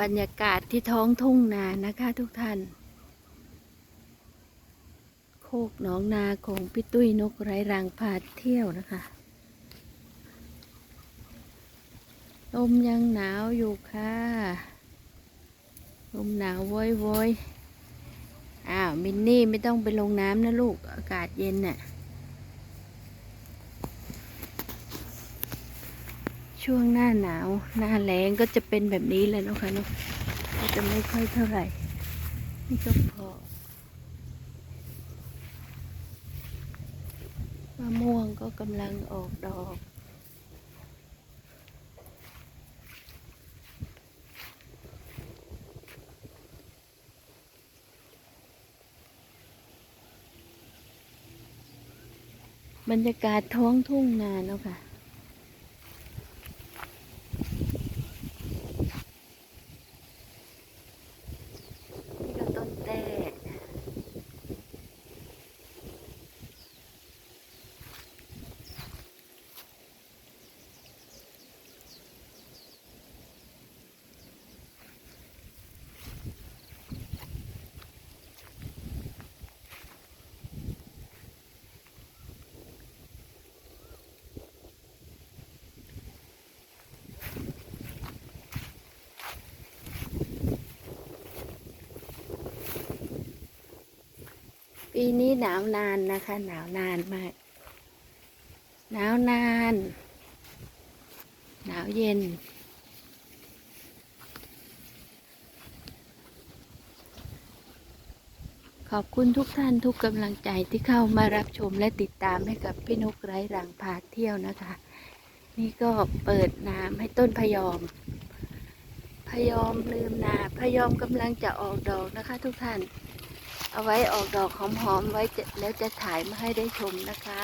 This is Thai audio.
บรรยากาศที่ท้องทุ่งนานะคะทุกท่าน โคกหนองนาของพี่ตุ้ยนกไร้รางพาเที่ยวนะคะ ลมยังหนาวอยู่ค่ะ ลมหนาวโวยโวยอ้าวมินนี่ไม่ต้องไปลงน้ำนะลูกอากาศเย็นน่ะ ช่วงหน้าหนาว หน้าแล้งก็จะเป็นแบบนี้เลยนะคะเนาะก็จะไม่ค่อยเท่าไหร่ นี่ก็พอมะม่วงก็กำลังออกดอกบรรยากาศท้องทุ่งนาเนาะค่ะ นี่ก็ต้นแต้ ปีนี้หนาวนานนะคะ หนาวนานมาก หนาวนาน หนาวเย็น ขอบคุณทุกท่านทุกกำลังใจที่เข้ามารับชมและติดตามให้กับพี่นุกไร้รังพาเที่ยวนะคะ นี่ก็เปิดน้ำให้ต้นพยอม พยอมลืมนาพยอมกำลังจะออกดอกนะคะ ทุกท่าน เอาไว้ออกดอกหอมๆไว้แล้วจะถ่ายมาให้ได้ชมนะคะ